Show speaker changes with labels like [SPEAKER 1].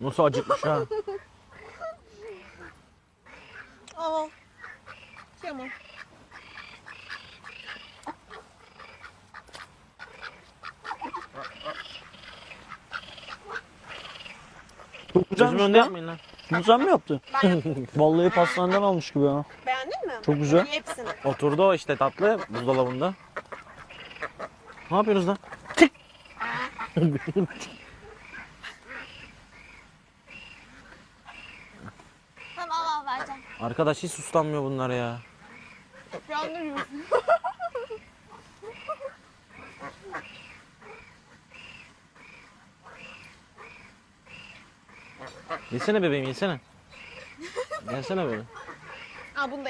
[SPEAKER 1] Nasıl acıkmış ha.
[SPEAKER 2] Al. Tamam.
[SPEAKER 3] Çok
[SPEAKER 1] Gözümün
[SPEAKER 3] güzelmiş
[SPEAKER 1] önünde
[SPEAKER 3] ya.
[SPEAKER 1] yapmayın lan.
[SPEAKER 3] Bunu sen mi?
[SPEAKER 2] Ben yaptım.
[SPEAKER 3] Vallahi pastaneden almış gibi ha.
[SPEAKER 2] Beğendin mi?
[SPEAKER 3] Çok güzel.
[SPEAKER 2] Hepsini.
[SPEAKER 1] Oturdu o işte tatlı buzdolabında. Ne yapıyorsunuz lan?
[SPEAKER 2] Al vereceğim.
[SPEAKER 1] Arkadaş hiç suslanmıyor bunlar ya.
[SPEAKER 2] Yandırıyorsun.
[SPEAKER 1] Yesene bebeğim yesene. Yesene bebeğim.
[SPEAKER 2] Al bunu da